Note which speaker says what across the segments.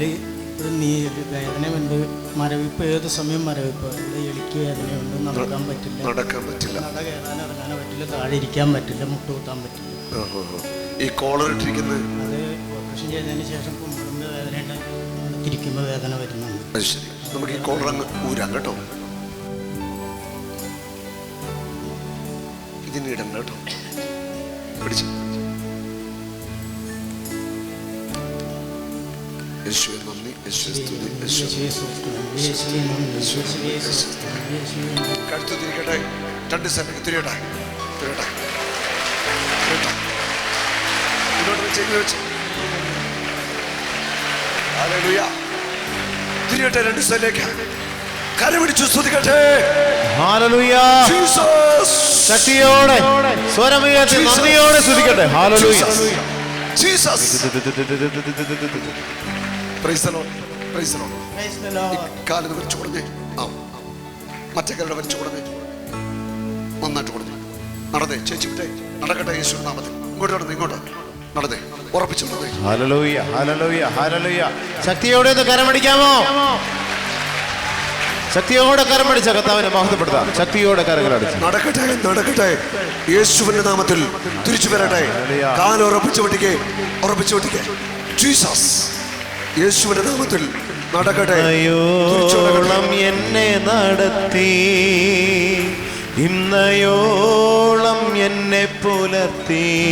Speaker 1: കാൽ ഒരു നീ വേദനയുണ്ട്. മരവിപ്പ് ഏത് സമയം മരവിപ്പ്? എളിക്ക് എലിക്ക് വേദനയുണ്ട് നടക്കാൻ പറ്റില്ല.
Speaker 2: നടക്കാൻ പറ്റില്ല.
Speaker 1: നട കയറാൻ ഇറങ്ങാൻ പറ്റില്ല താഴെ ഇരിക്കാൻ പറ്റില്ല മുട്ട കുത്താൻ പറ്റില്ല.
Speaker 2: ഈ കോളർ ഇട്ടിരിക്കുന്നത്
Speaker 1: അത് ഓപ്പറേഷൻ ചെയ്തതിന് ശേഷം കുമ്പിടുമ്പോൾ വേദനയുണ്ട് തിരിക്കുമ്പോൾ വേദന വരുന്നുണ്ട്.
Speaker 2: അത് ശരി. നമുക്ക് ഈ കോളർ അങ്ങ് ഊരാം കേട്ടോ. കേട്ടോ. പിടിച്ച്. യേശുവെ നന്ദി. യേശുവെ സ്തുതി. കഴുത്ത് തിരിക്കട്ടെ. രണ്ട് സ്ഥലത്തേക്ക് തിരിയട്ടെ. തിരിയട്ടെ. ഇങ്ങോട്ട് വെച്ച് ഇങ്ങനെ വെച്ച്. ഹല്ലേലൂയ. തിരിയട്ടെ രണ്ട് സ്ഥലത്തേക്ക് കരപിടിച്ചു സ്തുതിക്കട്ടെ.
Speaker 3: ശക്തിയോടെ സ്വരമുയർത്തി നന്ദിയോടെ സ്തുതിക്കട്ടെ. ഹാലലുയ
Speaker 2: ജീസസ് കാലിന് വരച്ചു കൊടുങ്ങേ ആ. മറ്റേ കാലിടെ വരച്ചു കൊടുത്തേ നന്നായിട്ട് കൊടുത്തു നടന്നേ. ചേച്ചി വിട്ടേ. നടക്കട്ടെ യേശു നാമത്തിൽ. ഇങ്ങോട്ട് നടന്നേ ഇങ്ങോട്ട് നടന്നേ. ഉറപ്പിച്ചു
Speaker 3: ശക്തിയോടെ ഒന്ന് കരമടിക്കാമോ? ശക്തിയോടെ കരമടിച്ച കർത്താവിനെ മഹത്വപ്പെടുത്താം. ശക്തിയോടെ കരങ്ങളടിച്ച്
Speaker 2: നടക്കട്ടെ നടക്കട്ടെ. യേശുവിന്റെ നാമത്തിൽ തിരിച്ചു വരട്ടെ. കാലുറപ്പിച്ചു ഉറപ്പിച്ചു വിട്ടിക്കേ. ഉറപ്പിച്ചു പൊട്ടിക്കേ ജീസസ് യേശുവിന്റെ നാമത്തിൽ നടക്കട്ടെ.
Speaker 3: അയ്യോളം എന്നെ നടത്തി. ഇന്നയോളം എന്നെ പുലർത്തി.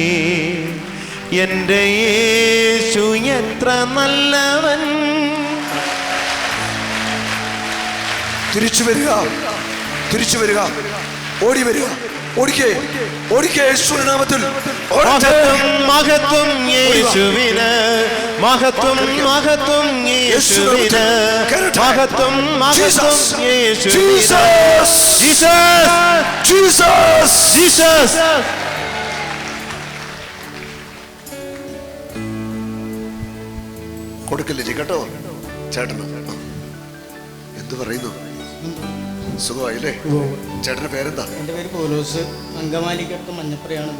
Speaker 3: എന്റെ യേശു എത്ര നല്ലവൻ.
Speaker 2: തിരിച്ചു വരിക. തിരിച്ചു വരിക. ഓടി വരിക. ഓടിക്കേ ഓടിക്കേ യേശുവിന്റെ നാമത്തിൽ.
Speaker 3: മഹത്വം യേശുവിന്. മഹത്വം മഹത്വം യേശുവിന്. മഹത്വം മഹത്വം യേശുവിന്.
Speaker 2: ജീസസ്.
Speaker 3: ജീസസ്.
Speaker 2: കൊടുക്കില്ല കേട്ടോ? ചേട്ടന്. എന്തു പറയുന്നു? സുഖമായില്ലേ. ചേട്ടന്റെ പേരെന്താ?
Speaker 1: എന്റെ പേര് പോലോസ്. അങ്കമാലിക്കടുത്ത് മഞ്ഞപ്പുറയാണ്.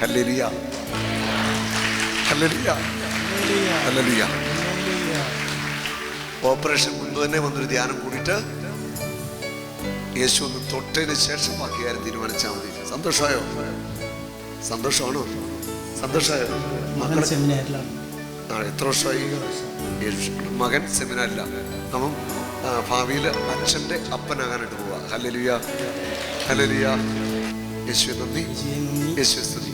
Speaker 2: ഹല്ലേലൂയ. ഹല്ലേലൂയ.
Speaker 1: ഹല്ലേലൂയ.
Speaker 2: ഓപ്പറേഷൻ മുൻപ് തന്നെ വന്നൊരു ധ്യാനം കൂടിയിട്ട് യേശു ഒന്ന് തൊട്ടതിന് ശേഷം ബാക്കി കാര്യം തീരുമാനിച്ചാൽ മതി. സന്തോഷമായോ? സന്തോഷമാണോ? സന്തോഷമായോ?
Speaker 1: മകൻ സെമിനാറിലാണ്
Speaker 2: എത്ര വർഷമായി? മകൻ സെമിനാറില്ല അവൻ ഭാവിയിൽ അച്ഛന്റെ അപ്പനാകാനായിട്ട് പോവാ. ഹലലിയ ഹലലിയ യേശു നന്ദി. യേശു സ്തുതി.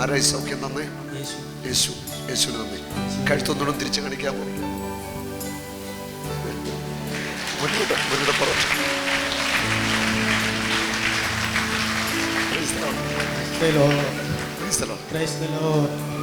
Speaker 2: ആരായി സൗഖ്യം നന്ദി
Speaker 1: യേശു.
Speaker 2: യേശു യേശുവിന് നന്ദി. കഴുത്തൊന്നുകൂടെ തിരിച്ചു കാണിക്കാമോ? മുന്നോട്ട് മുന്നോട്ട് പുറത്ത് Praise.
Speaker 1: Praise the Lord.
Speaker 2: Praise the Lord.
Speaker 1: Praise the Lord.